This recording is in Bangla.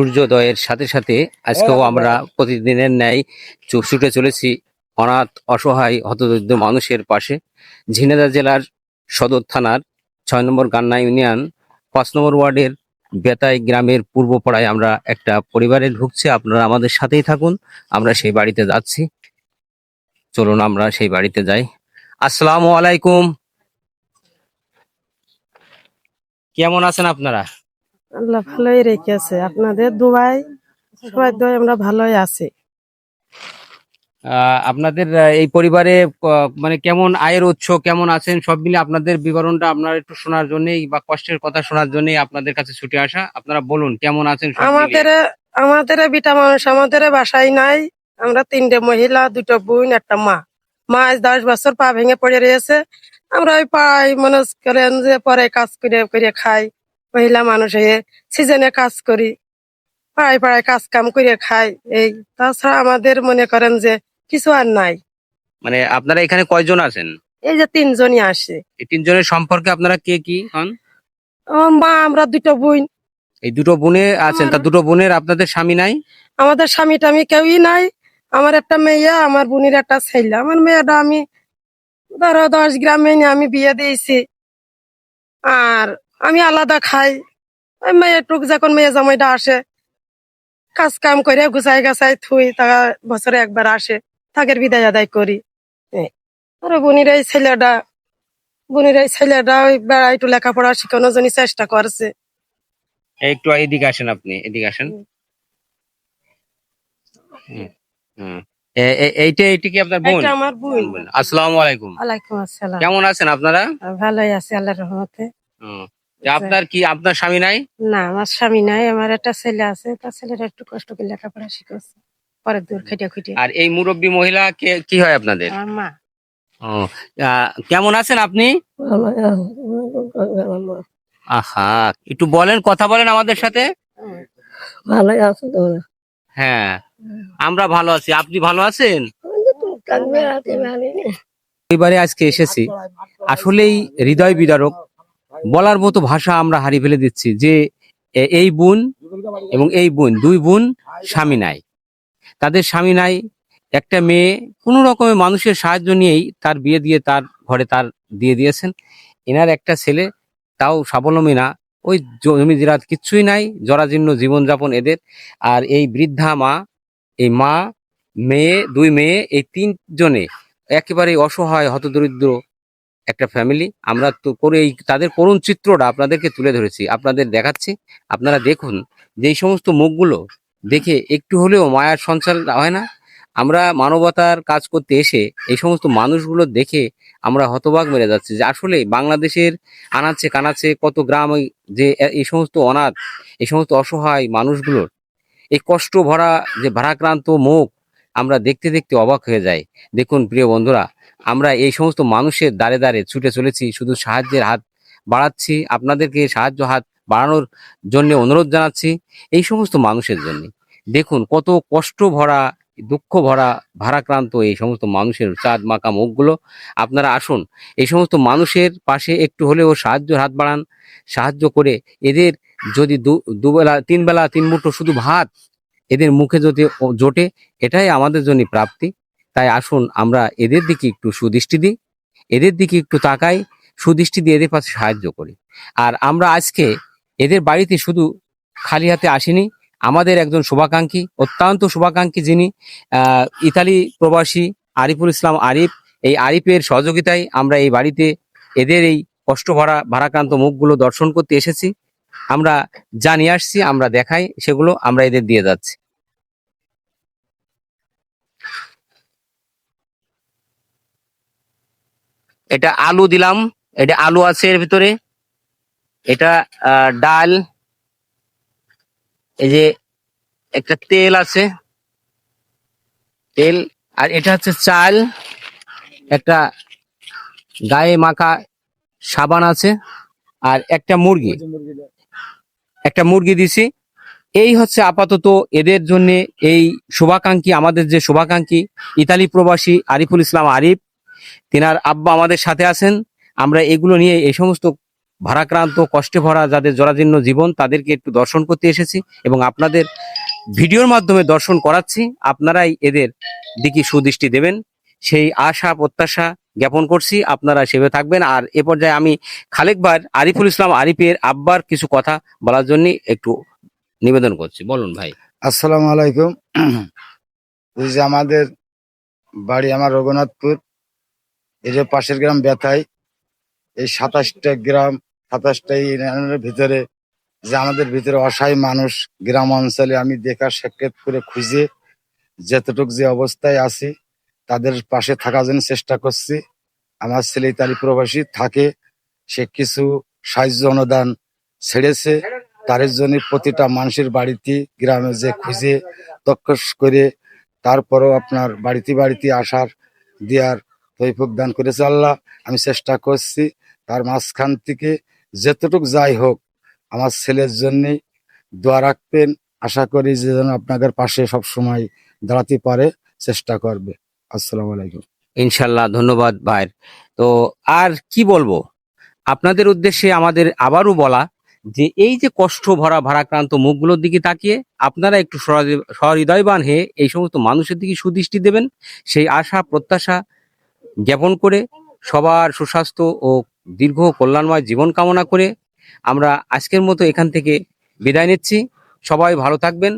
সূর্যোদয়ের সাথে সাথে আজকেও আমরা প্রতিদিনের ন্যায় ছুটে চলেছি অনাথ অসহায় হতদরিদ্র মানুষের পাশে। ঝিনাইদহ জেলার সদর থানার ছয় নম্বর গান্না ইউনিয়ন পাঁচ নম্বর ওয়ার্ডের বেতাই গ্রামের পূর্ব পাড়ায় আমরা একটা পরিবারে ঢুকছি। আপনারা আমাদের সাথেই থাকুন আমরা সেই বাড়িতে যাচ্ছি। চলুন আমরা সেই বাড়িতে যাই। আসসালামু আলাইকুম। কেমন আছেন আপনারা? আল্লাহ ভালোই রেখেছে। আপনাদের দুবাই সবাই দোয় আমরা ভালোই আছি। আপনাদের এই পরিবারে মানে কেমন আয়ের উৎস কেমন আছেন সব মিলে আপনাদের বিবরণটা আপনার একটু শোনার জন্যই বা কষ্টের কথা শোনার জন্যই আপনাদের কাছে ছুটে আসা। আপনারা বলুন কেমন আছেন আমাদের আমাদের বিটা মানুষ আমাদের বাসায় নাই। আমরা তিনটে মহিলা দুটো বোন একটা মা। মা আজ দশ বছর পা ভেঙে পড়ে রয়েছে। আমরা ওই পাই মনে করেন যে পরে কাজ করে করে খাই। মহিলা মানুষ হয়ে সিজনে কাজ করি পাড়ায় পাড়ায় কাজ কাম করে খাই এই তাছাড়া আমাদের মনে করেন যে কিছু আর নাই। মানে আপনারা এখানে কয়জন আছেন? এই যে তিনজনই আসে। এই তিনজনের সম্পর্কে আপনারা কে কি হন? মা আমরা দুটো বোন। এই দুটো বোনে আছেন তা দুটো বোনের আপনাদের স্বামী নাই? আমাদের স্বামী টামি কেউই নাই আমার একটা মেয়ে আমার বোনের একটা ছেলে। আমার মেয়েটা আমি ধরো দশ গ্রামে আমি বিয়ে দিয়েছি। আর আমি আলাদা খাই। ওই মেয়ে টুক যখন মেয়ে জামাইটা আসে কাজ কাম করে গুছাই গাছাই থুই তারা বছরে একবার আসে তাদের বিদায় আদায় করি। আর বোনের এই ছেলেটা বোনের এই ছেলেটা ওই বেড়া একটু লেখাপড়া শেখানোর জন্য চেষ্টা করছে। একটু এদিকে আসেন আপনি এদিকে আসেন। এইটা এইটা কি আপনার বোন? এটা আমার বোন। আসসালামু আলাইকুম। ওয়ালাইকুম আসসালাম। কেমন আছেন আপনারা? ভালোই আছি আল্লাহর রহমতে। আপনার কি আপনার স্বামী নাই? না আমার স্বামী নাই আমার একটা ছেলে আছে তার ছেলেটা একটু কষ্ট করে লেখাপড়া শিখেছে পরে দূর খেটে খুঁটে। আর এই মুরব্বী মহিলা কে কি হয় আপনাদের? আমার মা। ও কেমন আছেন আপনি? আহা একটু বলেন কথা বলেন আমাদের সাথে। ভালোই আছে তো হ্যাঁ আমরা ভালো আছি। আপনি ভালো আছেন? এবারে আজকে এসেছি। আসলেই হৃদয় বিদারক। বলার মতো ভাষা আমরা হারিয়ে ফেলে দিচ্ছি যে এই বোন এবং এই বোন, দুই বোন স্বামী নাই। তাদের স্বামী নাই, একটা মেয়ে কোনো রকমের মানুষের সাহায্য নিয়েই তার বিয়ে দিয়ে তার ঘরে তার দিয়ে দিয়েছেন। এনার একটা ছেলে, তাও স্বাবলম্বী না, ওই জমি জিরাত কিচ্ছুই নাই, জরাজীর্ণ জীবনযাপন এদের। আর এই বৃদ্ধা মা, এই মা, মেয়ে, দুই মেয়ে, এই তিনজনে একেবারে অসহায়, হতদরিদ্র একটা ফ্যামিলি আমরা তো করে এই, তাদের করুণ চিত্রটা আপনাদেরকে তুলে ধরেছি, আপনাদের দেখাচ্ছি। আপনারা দেখুন যে সমস্ত মুখগুলো দেখে একটু হলেও মায়ার সঞ্চার হয় না। আমরা মানবতার কাজ করতে এসে এই সমস্ত মানুষগুলো দেখে আমরা হতবাক মেরে যাচ্ছি যে আসলে বাংলাদেশের আনাচে কানাচে কত গ্রাম যে এই সমস্ত অনাথ, এই সমস্ত অসহায় মানুষগুলোর এই কষ্ট ভরা যে ভারাক্রান্ত মুখ আমরা দেখতে দেখতে অবাক হয়ে যাই। দেখুন প্রিয় বন্ধুরা আমরা এই সমস্ত মানুষের দ্বারে দ্বারে ছুটে চলেছি, শুধু সাহায্যের হাত বাড়াচ্ছি, আপনাদেরকে সাহায্য হাত বাড়ানোর জন্য অনুরোধ জানাচ্ছি এই সমস্ত মানুষের জন্য। দেখুন, কত কষ্ট ভরা, দুঃখ ভরা, ভারাক্রান্ত এই সমস্ত মানুষের চাঁদ মাকা মুখগুলো। আপনারা আসুন, এই সমস্ত মানুষের পাশে একটু হলেও সাহায্য হাত বাড়ান। সাহায্য করে এদের যদি দুবেলা তিন বেলা তিন মুঠো শুধু ভাত এদের মুখে যদি জোটে, এটাই আমাদের জন্য প্রাপ্তি। তাই আসুন আমরা এদের দিকে একটু সুদৃষ্টি দিই, এদের দিকে একটু তাকাই, সুদৃষ্টি দিয়ে এদের পাশে সাহায্য করি। আর আমরা আজকে এদের বাড়িতে শুধু খালি হাতে আসিনি, আমাদের একজন শুভাকাঙ্ক্ষী, অত্যন্ত শুভাকাঙ্ক্ষী যিনি ইতালি প্রবাসী আরিফুল ইসলাম আরিফ, এই আরিফের সহযোগিতায় আমরা এই বাড়িতে এদের এই কষ্ট ভরা, ভারাক্রান্ত মুখগুলো দর্শন করতে এসেছি। আমরা যা নিয়ে আসছি, আমরা দেখাই, সেগুলো আমরা এদের দিয়ে যাচ্ছি। এটা আলু দিলাম। এটা আলু আছে এর ভিতরে। এটা ডাল। এই যে একটা তেল আছে। তেল, আর এটা হচ্ছে চাল। একটা গায়ে মাখা সাবান আছে। আর একটা মুরগি। একটা মুরগি দিছি। এই হচ্ছে আপাতত এদের জন্য এই শুভাকাঙ্ক্ষী, আমাদের যে শুভাকাঙ্ক্ষী, ইতালি প্রবাসী আরিফুল ইসলাম আরিফ। তিনার আব্বা আমাদের সাথে আছেন। আমরা এগুলো নিয়ে এই সমস্ত ভারাক্রান্ত, কষ্টে ভরা যাদের জরাজীর্ণ জীবন, তাদেরকে একটু দর্শন করতে এসেছি এবং আপনাদের ভিডিওর মাধ্যমে দর্শন করাচ্ছি। আপনারাই এদের দিকে সুদৃষ্টি দেবেন। সেই আশা, প্রত্যাশা জ্ঞাপন করছি। আপনারা সেভাবে থাকবেন। আর এ পর্যায়ে আমি খালেক খালেকবার আরিফুল ইসলাম আরিফের আব্বার কিছু কথা বলার জন্য একটু নিবেদন করছি। বলুন ভাই। আসসালামু আলাইকুম। আমাদের বাড়ি আমার রঘুনাথপুর। এই যে পাশের গ্রাম বেথাই এই সাতাশটা গ্রাম, সাতাশটা ইউনিয়নের ভিতরে যে আমাদের ভিতরে অসহায় মানুষ গ্রাম অঞ্চলে আমি দেখা সাক্ষাৎ করে খুঁজে যতটুক যে অবস্থায় আছি, তাদের পাশে থাকার জন্য চেষ্টা করছি। আমার ছেলে ইতালি প্রবাসী, থাকে, সে কিছু সাহায্য অনুদান ছেড়েছে। তার জন্য প্রতিটা মানুষের বাড়িতে, গ্রামে যে খুঁজে, তক্ষস করে তারপরও আপনার বাড়িতে বাড়িতে আসার দেওয়ার তৈফুক দান করেছে আল্লাহ। আমি চেষ্টা করছি তার মাঝখান থেকে যতটুক যাই হোক আমার ছেলের জন্যে দোয়া রাখবেন। আশা করি যে যেন আপনাদের পাশে সব সময় দাঁড়াতে পারে, চেষ্টা করবে। আসসালামু আলাইকুম। ইনশাল্লাহ ধন্যবাদ ভাইয়ের। তো আর কি বলব? আপনাদের উদ্দেশ্যে আমাদের আবারও বলা যে এই যে কষ্ট ভরা, ভারাক্রান্ত মুখগুলোর দিকে তাকিয়ে আপনারা একটু সহৃদয়- সহৃদয়বান হয়ে এই সমস্ত মানুষের দিকে সুদৃষ্টি দেবেন। সেই আশা, প্রত্যাশা জ্ঞাপন করে সবার সুস্বাস্থ্য ও দীর্ঘ কল্যাণময় জীবন কামনা করে আমরা আজকের মতো এখান থেকে বিদায় নিচ্ছি। সবাই ভালো থাকবেন।